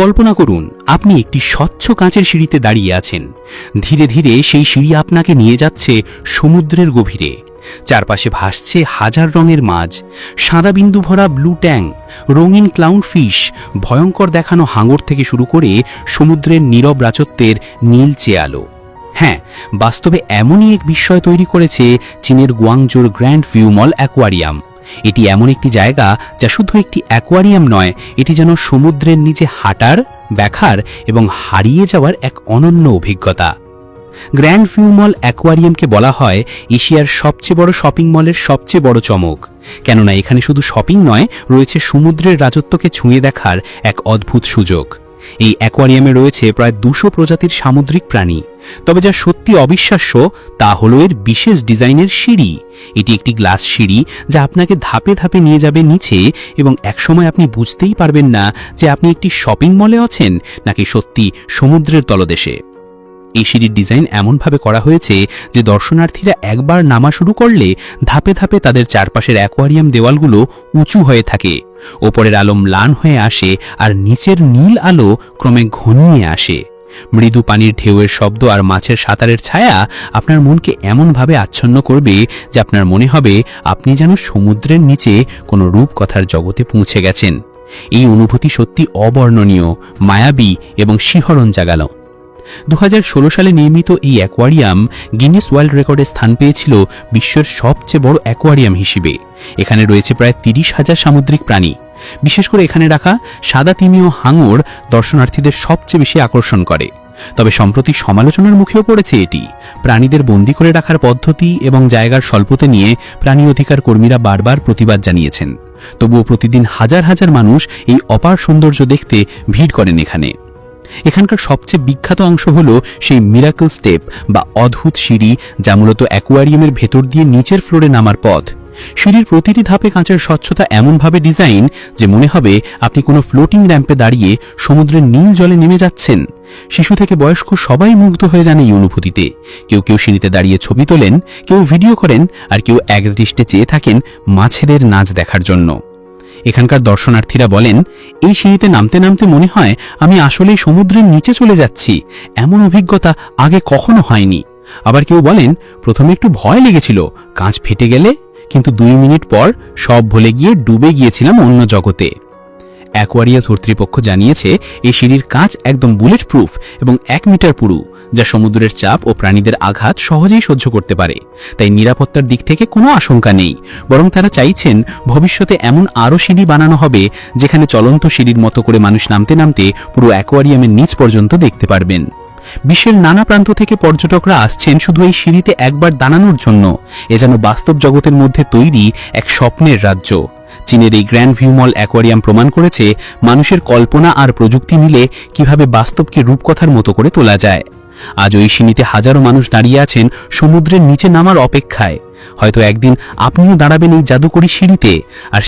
কল্পনা করুন, আপনি একটি স্বচ্ছ কাঁচের সিঁড়িতে দাঁড়িয়ে আছেন। ধীরে ধীরে সেই সিঁড়ি আপনাকে নিয়ে যাচ্ছে সমুদ্রের গভীরে। চারপাশে ভাসছে হাজার রঙের মাছ, সাদা বিন্দু ভরা ব্লু ট্যাং, রঙিন ক্লাউন ফিশ ভয়ঙ্কর দেখানো হাঙর থেকে শুরু করে সমুদ্রের নীরব রাজত্বের নীলচে আলো হ্যাঁ বাস্তবে এমনই এক বিস্ময় তৈরি করেছে চীনের গুয়াংজোর গ্র্যান্ড ভিউ মল অ্যাকোয়ারিয়াম। এটি এমন একটি জায়গা যা শুধু একটি অ্যাকোয়ারিয়াম নয়, এটি যেন সমুদ্রের নিচে হাঁটার, ব্যাখার এবং হারিয়ে যাওয়ার এক অনন্য অভিজ্ঞতা। গ্র্যান্ড ভিউ মল অ্যাকোয়ারিয়ামকে বলা হয় এশিয়ার সবচেয়ে বড় শপিং মলের সবচেয়ে বড় চমক। কেননা এখানে শুধু শপিং নয়, রয়েছে সমুদ্রের রাজত্বকে ছুঁয়ে দেখার এক অদ্ভুত সুযোগ। এই অ্যাকোয়ারিয়ামে রয়েছে প্রায় দুশো প্রজাতির সামুদ্রিক প্রাণী। তবে যা সত্যি অবিশ্বাস্য, তা হল এর বিশেষ ডিজাইনের সিঁড়ি। এটি একটি গ্লাস সিঁড়ি যা আপনাকে ধাপে ধাপে নিয়ে যাবে নিচে এবং একসময় আপনি বুঝতেই পারবেন না যে আপনি একটি শপিং মলে আছেন নাকি সত্যি সমুদ্রের তলদেশে। এই সিঁড়ির ডিজাইন এমনভাবে করা হয়েছে যে দর্শনার্থীরা একবার নামা শুরু করলে ধাপে ধাপে তাদের চারপাশের অ্যাকোয়ারিয়াম দেওয়ালগুলো উঁচু হয়ে থাকে। ওপরের আলো ম্লান হয়ে আসে আর নিচের নীল আলো ক্রমে ঘনিয়ে আসে। মৃদু পানির ঢেউয়ের শব্দ আর মাছের সাঁতারের ছায়া আপনার মনকে এমনভাবে আচ্ছন্ন করবে যে আপনার মনে হবে আপনি যেন সমুদ্রের নিচে কোনো রূপকথার জগতে পৌঁছে গেছেন। এই অনুভূতি সত্যি অবর্ণনীয়, মায়াবী এবং শিহরণ জাগালো। দু হাজার ষোলো সালে নির্মিত এই অ্যাকোয়ারিয়াম গিনেস ওয়ার্ল্ড রেকর্ডে স্থান পেয়েছিল বিশ্বের সবচেয়ে বড় অ্যাকোয়ারিয়াম হিসেবে। এখানে রয়েছে প্রায় তিরিশ হাজার সামুদ্রিক প্রাণী। বিশেষ করে এখানে রাখা সাদা তিমি ও হাঙর দর্শনার্থীদের সবচেয়ে বেশি আকর্ষণ করে। তবে সম্প্রতি সমালোচনার মুখেও পড়েছে এটি। প্রাণীদের বন্দি করে রাখার পদ্ধতি এবং জায়গার স্বল্পতা নিয়ে প্রাণী অধিকার কর্মীরা বারবার প্রতিবাদ জানিয়েছেন। তবুও প্রতিদিন হাজার হাজার মানুষ এই অপার সৌন্দর্য দেখতে ভিড় করেন এখানে। এখানকার সবচেয়ে বিখ্যাত অংশ হল সেই মিরাকল স্টেপ বা অদ্ভুত সিঁড়ি যা মূলত অ্যাকোয়ারিয়ামের ভেতর দিয়ে নিচের ফ্লোরে নামার পথ। সিঁড়ির প্রতিটি ধাপে কাঁচের স্বচ্ছতা এমনভাবে ডিজাইন যে মনে হবে আপনি কোনো ফ্লোটিং র্যাম্পে দাঁড়িয়ে সমুদ্রের নীল জলে নেমে যাচ্ছেন। শিশু থেকে বয়স্ক সবাই মুগ্ধ হয়ে যান এই অনুভূতিতে। কেউ কেউ সিঁড়িতে দাঁড়িয়ে ছবি তোলেন, কেউ ভিডিও করেন আর কেউ একদৃষ্টে চেয়ে থাকেন মাছেদের নাচ দেখার জন্য। এখানকার দর্শনার্থীরা বলেন, এই সিঁড়িতে নামতে নামতে মনে হয় আমি আসলেই সমুদ্রের নিচে চলে যাচ্ছি। এমন অভিজ্ঞতা আগে কখনো হয়নি। আবার কেউ বলেন, প্রথমে একটু ভয় লেগেছিল, কাঁচ ফেটে গেলে। কিন্তু দুই মিনিট পর সব ভুলে গিয়ে ডুবে গিয়েছিলাম অন্য জগতে। অ্যাকোয়ারিয়াস কর্তৃপক্ষ জানিয়েছে, এই সিঁড়ির কাঁচ একদম বুলেট প্রুফ এবং এক মিটার পুরু, যা সমুদ্রের চাপ ও প্রাণীদের আঘাত সহজেই সহ্য করতে পারে। তাই নিরাপত্তার দিক থেকে কোনো আশঙ্কা নেই, বরং তারা চাইছেন ভবিষ্যতে এমন আরও সিঁড়ি বানানো হবে, যেখানে চলন্ত সিঁড়ির মতো করে মানুষ নামতে নামতে পুরো অ্যাকোয়ারিয়ামের নিচ পর্যন্ত দেখতে পারবেন। বিশ্বের নানা প্রান্ত থেকে পর্যটকরা আসছেন শুধু এই সিঁড়িতে একবার দাঁড়ানোর জন্য। এ যেন বাস্তব জগতের মধ্যে তৈরি এক স্বপ্নের রাজ্য। চীনের এই গ্র্যান্ড ভিউ মল অ্যাকোয়ারিয়াম প্রমাণ করেছে মানুষের কল্পনা আর প্রযুক্তি মিলে কীভাবে বাস্তবকে রূপকথার মতো করে তোলা যায়। আজ ওই সিনিতে হাজারো মানুষ দাঁড়িয়ে আছেন সমুদ্রের নিচে নামার অপেক্ষায়। হয়তো একদিন আপনিও দাঁড়াবেন এই জাদুকরী সিঁড়িতে, আর